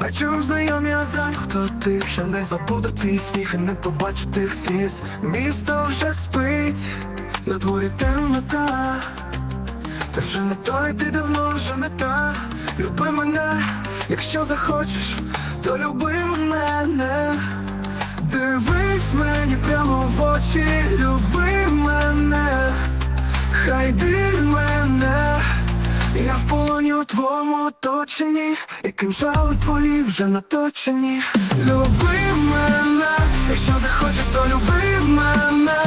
Бачу знайомі озрань, хто ти ще не забуду твій сміх і не побачу тих сліз. Місто вже спить, на дворі темнота. Ти вже не той, ти давно вже не та. Люби мене, якщо захочеш, то люби мене. Дивись мені прямо в очі, я у твоєму оточенні, і кинжали твої вже наточені. Люби мене, якщо захочеш, то люби мене.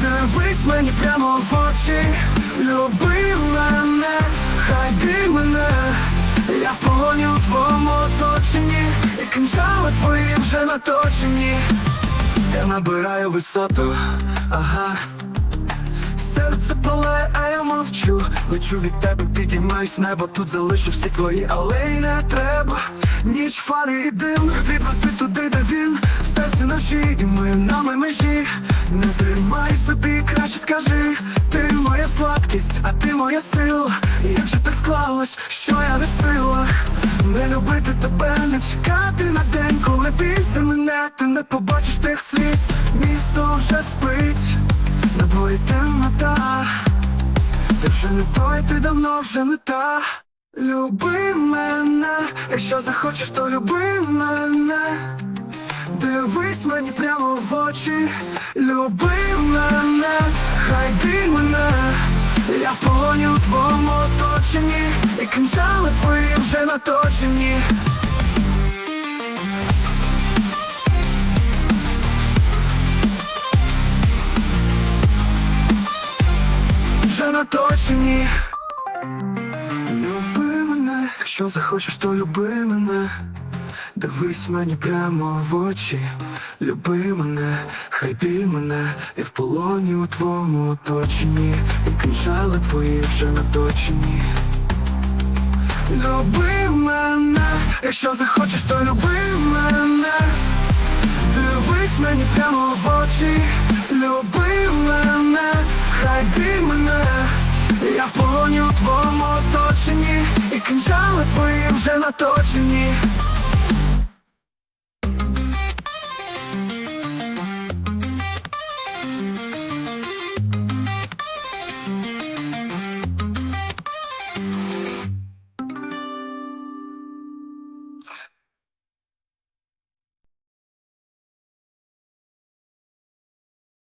Дивись мені прямо в очі, люби мене, хай біль мене, я в полоні у твоєму оточенні, і кинжали твої вже наточені. Я набираю висоту, ага. Серце палає, а я мовчу. Лечу від тебе, підіймаюсь небо Тут залишу всі твої алеї не треба. Ніч фари і дим Відвези туди, де він. В серці ночі і ми нами межі. Не тримай собі, краще скажи. Ти моя слабкість, а ти моя сила. Як же так склалось, що я не в силах? Не любити тебе, не чекати на день Коли бійся мене, ти не побачиш тих сліз. Місто вже спить Ти вже не той, ти давно вже не та. Люби мене, якщо захочеш, то люби мене. Дивись мені прямо в очі. Люби мене, хай біль мене. Я в полоні у твоєму оточенні. І кинжали твої вже наточені вже Люби мене, якщо захочеш, то люби мене. Дивись мені прямо в очі, люби мене, хай біль мене, і в полоні у твоєму оточенні, і кинжали твої вже наточені. Люби мене, якщо захочеш, то люби мене. Твої вже наточені.